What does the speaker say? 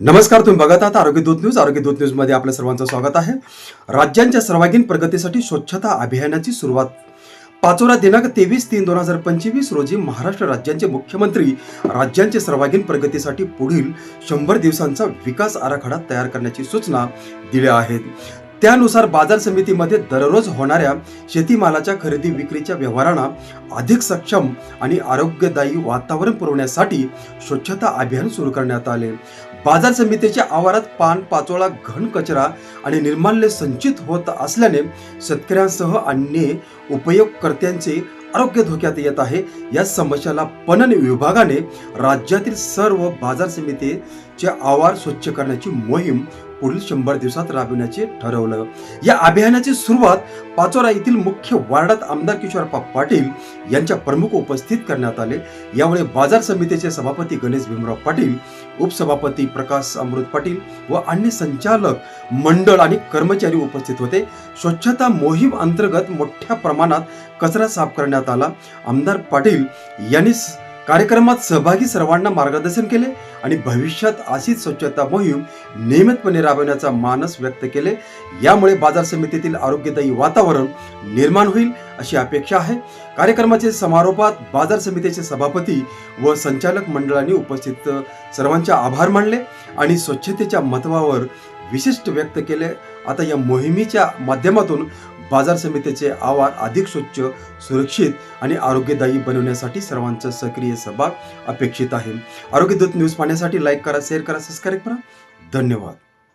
नमस्कार तुम्ही बघत आहात आरोग्यदूत न्यूज. आरोग्य न्यूजमध्ये न्यूजमध्ये आपल्या सर्वांचं स्वागत आहे. राज्यांच्या सर्वांगीण प्रगतीसाठी स्वच्छता अभियानाची सुरुवात. पाचोरा दिनांक तेवीस तीन दोन हजार पंचवीस रोजी महाराष्ट्र राज्यांचे मुख्यमंत्री राज्यांचे सर्वांगीण प्रगतीसाठी पुढील शंभर दिवसांचा विकास आराखडा तयार करण्याची सूचना दिल्या आहेत. त्यानुसार बाजार समितीमध्ये दररोज होणाऱ्या शेतीमालाच्या खरेदी विक्रीच्या व्यवहारांना अधिक सक्षम आणि आरोग्यदायी वातावरण पुरवण्यासाठी स्वच्छता अभियान सुरू करण्यात आले. बाजार समितीच्या आवारात पान पाचोळा घन कचरा आणि निर्माल्य संचित होत असल्याने शेतकऱ्यांसह अन्य उपयोगकर्त्यांचे आरोग्य धोक्यात येत आहे. या समस्याला पणन विभागाने राज्यातील सर्व बाजार समितीचे आवार स्वच्छ करण्याची मोहीम पुढील शंभर दिवसात राबविण्याचे ठरवलं. या अभियानाची सुरुवात पाचोरा येथील मुख्य वार्डात आमदार किशोरप्पा पाटील यांच्या प्रमुख उपस्थित करण्यात आले. यावेळी बाजार समितीचे सभापती गणेश भीमराव पाटील उपसभापती प्रकाश अमृत पाटील व अन्य संचालक मंडळ आणि कर्मचारी उपस्थित होते. स्वच्छता मोहीम अंतर्गत मोठ्या प्रमाणात कचरा साफ करण्यात आला. आमदार पाटील यांनी कार्यक्रमात सहभागी सर्वांना मार्गदर्शन केले आणि भविष्यात अशीच स्वच्छता मोहीम नियमितपणे राबवण्याचा मानस व्यक्त केले. यामुळे बाजार समितीतील आरोग्यदायी वातावरण निर्माण होईल अशी अपेक्षा आहे. कार्यक्रमाचे समारोपात बाजार समितीचे सभापती व संचालक मंडळांनी उपस्थित सर्वांचे आभार मानले आणि स्वच्छतेच्या महत्वावर विशिष्ट व्यक्त केले. आता या मोहिमेच्या माध्यमातून बाजार समितीचे आवार अधिक स्वच्छ सुरक्षित आणि आरोग्यदायी बनवण्यासाठी सर्वांचा सक्रिय सहभाग अपेक्षित आहे. आरोग्यदूत न्यूज पाहण्यासाठी लाईक करा शेअर करा सबस्क्राईब करा. धन्यवाद.